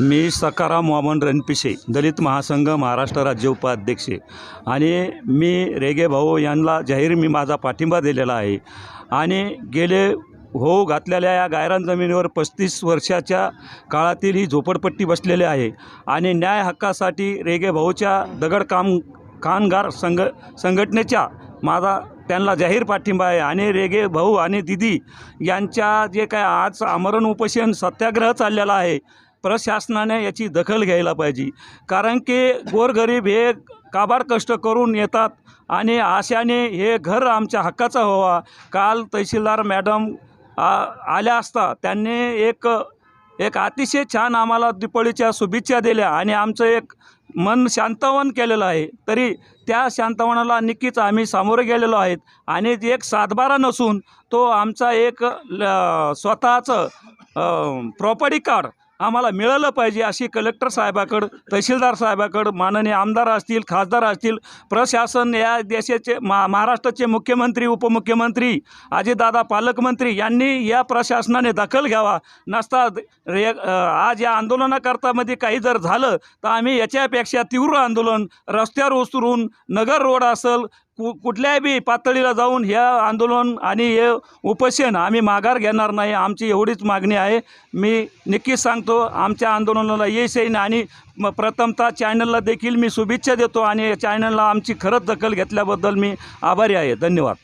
मी सकाराम वामन रणपिसे दलित महासंघ महाराष्ट्र राज्य उपाध्यक्ष. आणि मी रेगे भाऊ यांना जाहीर मी माझा पाठिंबा दिलेला आहे. आणि गेले हो घातलेल्या या गायरान जमिनीवर पस्तीस वर्षाच्या काळातील ही झोपडपट्टी बसलेली आहे. आणि न्याय हक्कासाठी रेगे भाऊच्या दगड काम कामगार संघ संघटनेच्या माझा त्यांना जाहीर पाठिंबा आहे. आणि रेगे भाऊ आणि दिदी यांच्या जे काय आज आमरण उपोषण सत्याग्रह चाललेला आहे प्रशासनाने याची दखल घ्यायला पाहिजे. कारण की गोरगरीब हे काबाड कष्ट करून येतात आणि आशाने हे घर आमच्या हक्काचा व्हावा. काल तहसीलदार मॅडम आ आल्या असता त्यांनी एक एक अतिशय छान आम्हाला दिपाळीच्या शुभेच्छा दिल्या आणि आमचं एक मन शांतवन केलेलं आहे. तरी त्या शांतवनाला नक्कीच आम्ही सामोरे गेलेलो आहेत. आणि एक सातबारा नसून तो आमचा एक ल स्वतःचं प्रॉपर्टी कार्ड आम्हाला मिळालं पाहिजे अशी कलेक्टर साहेबाकडं तहसीलदार साहेबाकडं माननीय आमदार असतील खासदार असतील प्रशासन या देशाचे मा महाराष्ट्राचे मुख्यमंत्री उपमुख्यमंत्री अजितदादा पालकमंत्री यांनी या प्रशासनाने दखल घ्यावा. नसता रे आज या आंदोलनाकरतामध्ये काही जर झालं तर आम्ही याच्यापेक्षा तीव्र आंदोलन रस्त्यावर उतरून नगर रोड असेल कु कुठल्याही बी पातळीला जाऊन ह्या आंदोलन आणि हे उपोषण आम्ही माघार घेणार नाही आमची एवढीच मागणी आहे. मी नक्कीच सांगतो आमच्या आंदोलनाला यश येईन आणि म प्रथमतः चॅनलला देखील मी शुभेच्छा देतो आणि या चॅनलला आमची खरंच दखल घेतल्याबद्दल मी आभारी आहे. धन्यवाद.